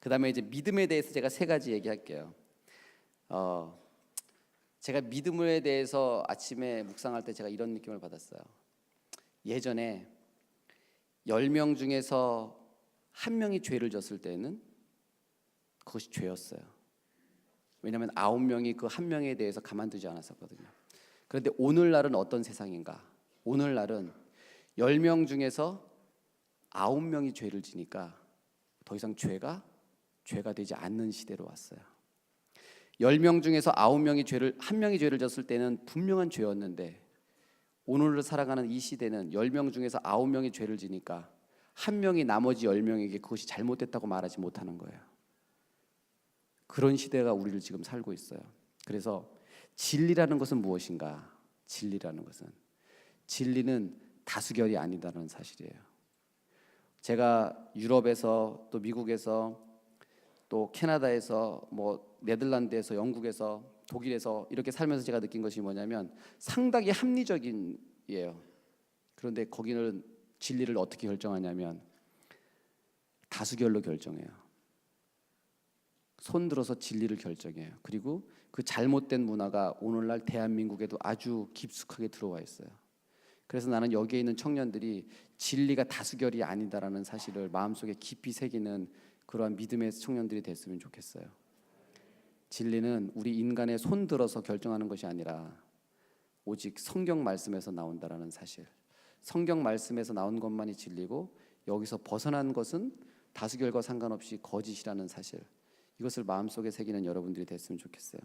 그다음에 이제 믿음에 대해서 제가 세 가지 얘기할게요. 어, 제가 믿음에 대해서 아침에 묵상할 때 제가 이런 느낌을 받았어요. 예전에 열명 중에서 한 명이 죄를 졌을 때는 그것이 죄였어요. 왜냐하면 아홉 명이 그 한 명에 대해서 가만두지 않았었거든요. 그런데 오늘날은 어떤 세상인가? 오늘날은 열명 중에서 아홉 명이 죄를 지니까 더 이상 죄가 죄가 되지 않는 시대로 왔어요. 열명 중에서 아홉 명이 죄를 한 명이 죄를 졌을 때는 분명한 죄였는데 오늘을 살아가는 이 시대는 열명 중에서 아홉 명이 죄를 지니까 한 명이 나머지 열 명에게 그것이 잘못됐다고 말하지 못하는 거예요. 그런 시대가 우리를 지금 살고 있어요. 그래서 진리라는 것은 무엇인가? 진리라는 것은 진리는 다수결이 아니다라는 사실이에요. 제가 유럽에서 또 미국에서 또 캐나다에서 뭐 네덜란드에서 영국에서 독일에서 이렇게 살면서 제가 느낀 것이 뭐냐면 상당히 합리적인 이에요. 그런데 거기는 진리를 어떻게 결정하냐면 다수결로 결정해요. 손 들어서 진리를 결정해요. 그리고 그 잘못된 문화가 오늘날 대한민국에도 아주 깊숙하게 들어와 있어요. 그래서 나는 여기에 있는 청년들이 진리가 다수결이 아니다라는 사실을 마음속에 깊이 새기는 그러한 믿음의 청년들이 됐으면 좋겠어요. 진리는 우리 인간의 손 들어서 결정하는 것이 아니라 오직 성경 말씀에서 나온다라는 사실. 성경 말씀에서 나온 것만이 진리고 여기서 벗어난 것은 다수결과 상관없이 거짓이라는 사실. 이것을 마음속에 새기는 여러분들이 됐으면 좋겠어요.